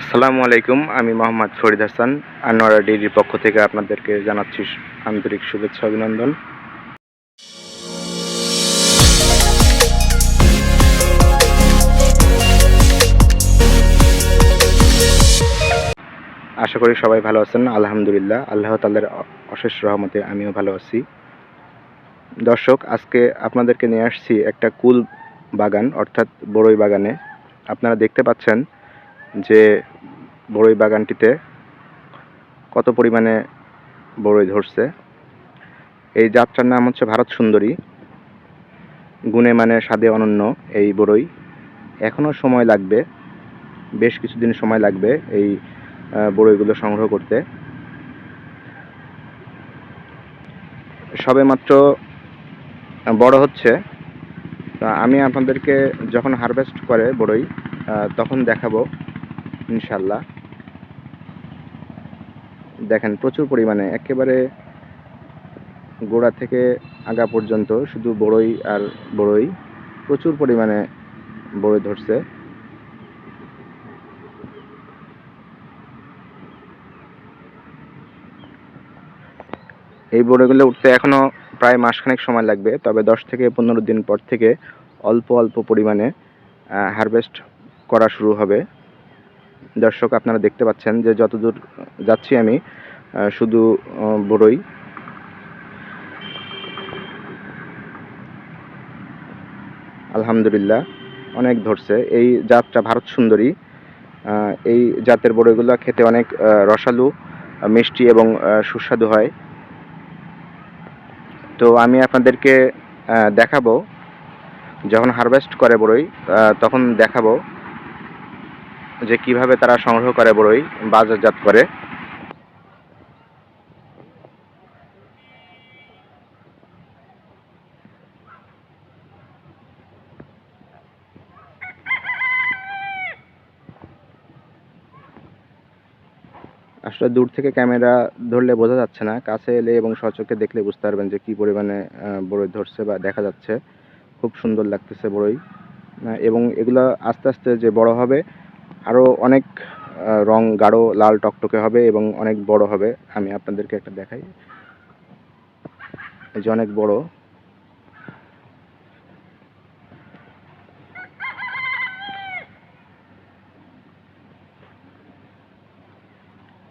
আসসালামু আলাইকুম, আমি মোহাম্মদ ফরিদ হাসান, আনোয়ারা ডেইরির পক্ষ থেকে আপনাদেরকে জানাচ্ছি আন্তরিক শুভেচ্ছা, অভিনন্দন। আশা করি সবাই ভালো আছেন, আলহামদুলিল্লাহ। আল্লাহ তাল্লার অশেষ রহমতে আমিও ভালো আছি। দর্শক, আজকে আপনাদেরকে নিয়ে আসছি একটা কুল বাগান, অর্থাৎ বড়ই বাগানে। আপনারা দেখতে পাচ্ছেন যে বড়ই বাগানটিতে কত পরিমাণে বড়ই ধরছে। এই যাত্রার নাম হচ্ছে ভারত সুন্দরী। গুণে মানে স্বাদে অনন্য এই বড়ই। এখনও সময় লাগবে, বেশ কিছুদিন সময় লাগবে এই বড়ইগুলো সংগ্রহ করতে। সবেমাত্র বড় হচ্ছে। আমি আপনাদেরকে যখন হারভেস্ট করে বড়ই তখন দেখাবো। ইনশাল্লাহ দেখেন, প্রচুর পরিমাণে একেবারে গোড়া থেকে আগা পর্যন্ত শুধু বড়ই আর বড়ই, প্রচুর পরিমাণে বড়ই ধরছে। এই বড়ইগুলো উঠতে এখনও প্রায় মাসখানেক সময় লাগবে, তবে দশ থেকে পনেরো দিন পর থেকে অল্প অল্প পরিমাণে হারভেস্ট করা শুরু হবে। দর্শক আপনারা দেখতে পাচ্ছেন যে যতদূর যাচ্ছি আমি শুধু বড়ই। আলহামদুলিল্লাহ, অনেক ধরছে। এই জাতটা ভারত সুন্দরী। এই জাতের বড়ইগুলো খেতে অনেক রসালু, মিষ্টি এবং সুস্বাদু হয়। তো আমি আপনাদেরকে দেখাবো। যখন হারভেস্ট করে বড়ই তখন দেখাবো। যে কীভাবে তারা সংগ্রহ করে বড়ই, বাজারজাত করে। আসলে দূর থেকে ক্যামেরা ধরলে বোঝা যাচ্ছে না। কাছে এলে এবং সচক্ষে দেখলে বুঝতে পারবেন যে কি পরিমাণে বড়ই ধরছে বা দেখা যাচ্ছে। খুব সুন্দর লাগতেছে বড়ই। এবং এগুলো আস্তে আস্তে যে বড় হবে আরও অনেক রং গাঢ়, লাল টকটকে হবে এবং অনেক বড় হবে। আমি আপনাদেরকে একটা দেখাই। এই যে অনেক বড়।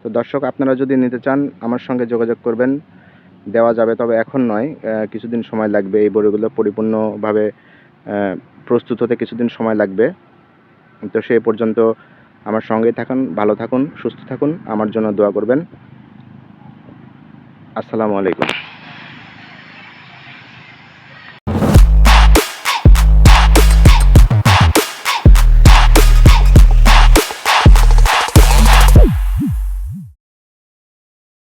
তো দর্শক, আপনারা যদি নিতে চান, আমার সঙ্গে যোগাযোগ করবেন। দেওয়া যাবে, তবে এখন নয় কিছুদিন সময় লাগবে। এই বড়িগুলো পরিপূর্ণভাবে প্রস্তুত হতে কিছুদিন সময় লাগবে। তো সে পর্যন্ত আমার সঙ্গে থাকুন, ভালো থাকুন, সুস্থ থাকুন, আমার জন্য দোয়া করবেন। আসসালামু আলাইকুম।